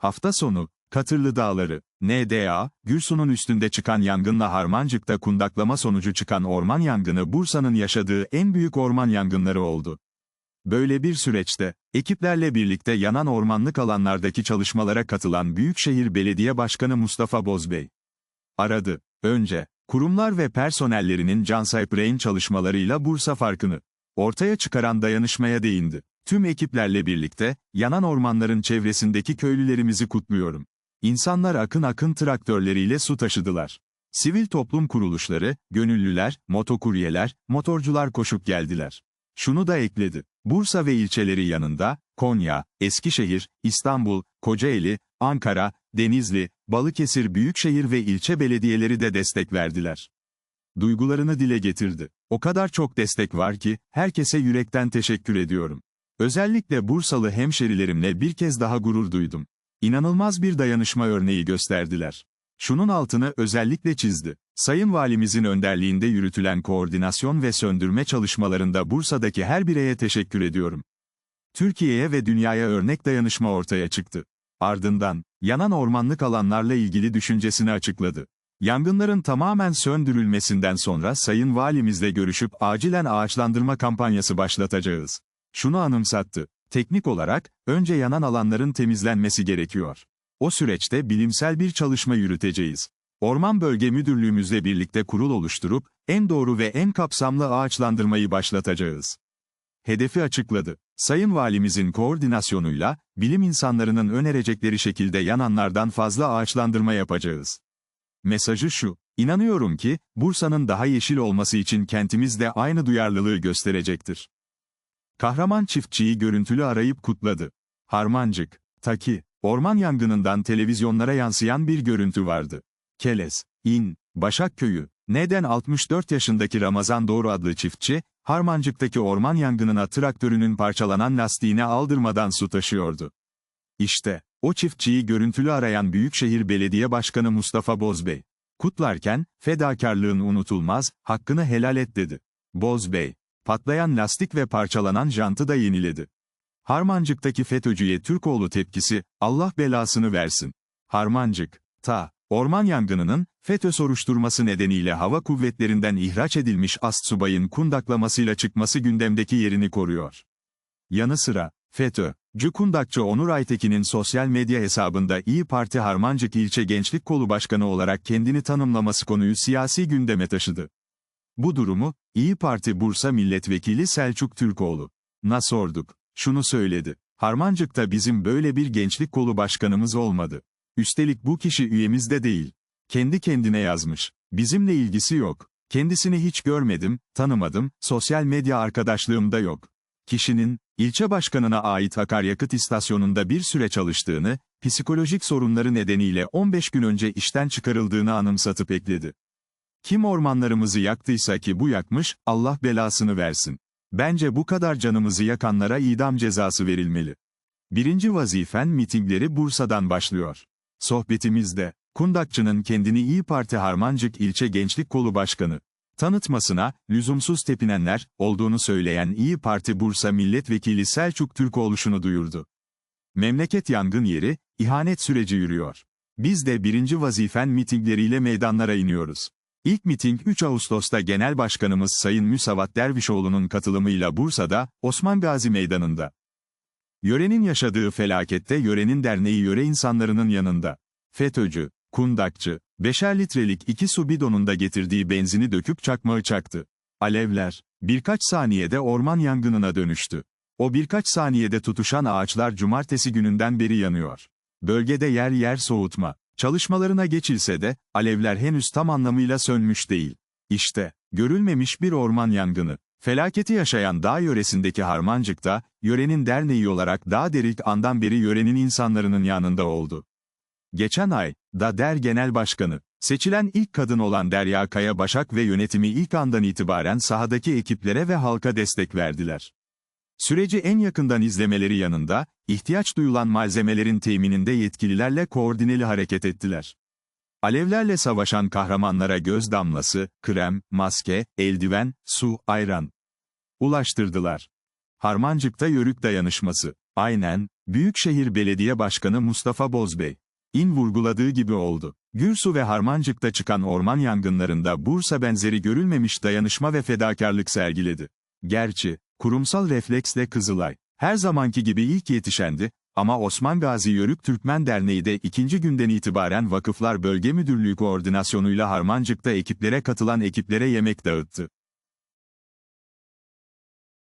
Hafta sonu, Katırlı Dağları, NDA, Gürsu'nun üstünde çıkan yangınla Harmancık'ta kundaklama sonucu çıkan orman yangını Bursa'nın yaşadığı en büyük orman yangınları oldu. Böyle bir süreçte, ekiplerle birlikte yanan ormanlık alanlardaki çalışmalara katılan Büyükşehir Belediye Başkanı Mustafa Bozbey aradı. Önce, kurumlar ve personellerinin Cansaypre'in çalışmalarıyla Bursa farkını ortaya çıkaran dayanışmaya değindi. Tüm ekiplerle birlikte, yanan ormanların çevresindeki köylülerimizi kutluyorum. İnsanlar akın akın traktörleriyle su taşıdılar. Sivil toplum kuruluşları, gönüllüler, motokuryeler, motorcular koşup geldiler. Şunu da ekledi. Bursa ve ilçeleri yanında, Konya, Eskişehir, İstanbul, Kocaeli, Ankara, Denizli, Balıkesir büyükşehir ve ilçe belediyeleri de destek verdiler. Duygularını dile getirdi. O kadar çok destek var ki, herkese yürekten teşekkür ediyorum. Özellikle Bursalı hemşerilerimle bir kez daha gurur duydum. İnanılmaz bir dayanışma örneği gösterdiler. Şunun altını özellikle çizdi. Sayın Valimizin önderliğinde yürütülen koordinasyon ve söndürme çalışmalarında Bursa'daki her bireye teşekkür ediyorum. Türkiye'ye ve dünyaya örnek dayanışma ortaya çıktı. Ardından, yanan ormanlık alanlarla ilgili düşüncesini açıkladı. Yangınların tamamen söndürülmesinden sonra Sayın Valimizle görüşüp acilen ağaçlandırma kampanyası başlatacağız. Şunu anımsattı. Teknik olarak, önce yanan alanların temizlenmesi gerekiyor. O süreçte bilimsel bir çalışma yürüteceğiz. Orman Bölge Müdürlüğümüzle birlikte kurul oluşturup, en doğru ve en kapsamlı ağaçlandırmayı başlatacağız. Hedefi açıkladı. Sayın Valimizin koordinasyonuyla, bilim insanlarının önerecekleri şekilde yananlardan fazla ağaçlandırma yapacağız. Mesajı şu, inanıyorum ki, Bursa'nın daha yeşil olması için kentimiz de aynı duyarlılığı gösterecektir. Kahraman çiftçiyi görüntülü arayıp kutladı. Harmancık, Taki, orman yangınından televizyonlara yansıyan bir görüntü vardı. Keles, İn, Başakköy'ü, neden 64 yaşındaki Ramazan Doğru adlı çiftçi, Harmancık'taki orman yangınına traktörünün parçalanan lastiğine aldırmadan su taşıyordu. İşte, o çiftçiyi görüntülü arayan Büyükşehir Belediye Başkanı Mustafa Bozbey. Kutlarken, fedakarlığın unutulmaz, hakkını helal et dedi. Bozbey, patlayan lastik ve parçalanan jantı da yeniledi. Harmancık'taki FETÖ'cüye Türkoğlu tepkisi, Allah belasını versin. Harmancık, ta, orman yangınının, FETÖ soruşturması nedeniyle hava kuvvetlerinden ihraç edilmiş astsubayın kundaklamasıyla çıkması gündemdeki yerini koruyor. Yanı sıra, FETÖ, Cü Kundakçı Onur Aytekin'in sosyal medya hesabında İyi Parti Harmancık İlçe Gençlik Kolu Başkanı olarak kendini tanımlaması konuyu siyasi gündeme taşıdı. Bu durumu, İyi Parti Bursa Milletvekili Selçuk Türkoğlu. Na sorduk. Şunu söyledi. Harmancık'ta bizim böyle bir gençlik kolu başkanımız olmadı. Üstelik bu kişi üyemiz de değil. Kendi kendine yazmış. Bizimle ilgisi yok. Kendisini hiç görmedim, tanımadım, sosyal medya arkadaşlığım da yok. Kişinin, ilçe başkanına ait akaryakıt istasyonunda bir süre çalıştığını, psikolojik sorunları nedeniyle 15 gün önce işten çıkarıldığını anımsatıp ekledi. Kim ormanlarımızı yaktıysa ki bu yakmış, Allah belasını versin. Bence bu kadar canımızı yakanlara idam cezası verilmeli. Birinci vazifen mitingleri Bursa'dan başlıyor. Sohbetimizde, Kundakçı'nın kendini İyi Parti Harmancık İlçe Gençlik Kolu Başkanı tanıtmasına, lüzumsuz tepinenler, olduğunu söyleyen İyi Parti Bursa Milletvekili Selçuk Türkoğlu şunu duyurdu. Memleket yangın yeri, ihanet süreci yürüyor. Biz de birinci vazifen mitingleriyle meydanlara iniyoruz. İlk miting 3 Ağustos'ta Genel Başkanımız Sayın Müsavat Dervişoğlu'nun katılımıyla Bursa'da, Osman Gazi Meydanı'nda. Yörenin yaşadığı felakette Yörenin Derneği yöre insanlarının yanında. FETÖ'cü, kundakçı, beşer litrelik iki su bidonunda getirdiği benzini döküp çakmağı çaktı. Alevler, birkaç saniyede orman yangınına dönüştü. O birkaç saniyede tutuşan ağaçlar cumartesi gününden beri yanıyor. Bölgede yer yer soğutma. Çalışmalarına geçilse de, alevler henüz tam anlamıyla sönmüş değil. İşte, görülmemiş bir orman yangını. Felaketi yaşayan dağ yöresindeki Harmancık'ta, yörenin derneği olarak Dağ Derik andan beri yörenin insanlarının yanında oldu. Geçen ay, da DER Genel Başkanı, seçilen ilk kadın olan Derya Kaya Başak ve yönetimi ilk andan itibaren sahadaki ekiplere ve halka destek verdiler. Süreci en yakından izlemeleri yanında, ihtiyaç duyulan malzemelerin temininde yetkililerle koordineli hareket ettiler. Alevlerle savaşan kahramanlara göz damlası, krem, maske, eldiven, su, ayran ulaştırdılar. Harmancık'ta yörük dayanışması. Aynen, Büyükşehir Belediye Başkanı Mustafa Bozbey. İn vurguladığı gibi oldu. Gürsu ve Harmancık'ta çıkan orman yangınlarında Bursa benzeri görülmemiş dayanışma ve fedakarlık sergiledi. Gerçi, kurumsal refleksle Kızılay, her zamanki gibi ilk yetişendi, ama Osman Gazi Yörük Türkmen Derneği de ikinci günden itibaren Vakıflar Bölge Müdürlüğü koordinasyonuyla Harmancık'ta ekiplere katılan ekiplere yemek dağıttı.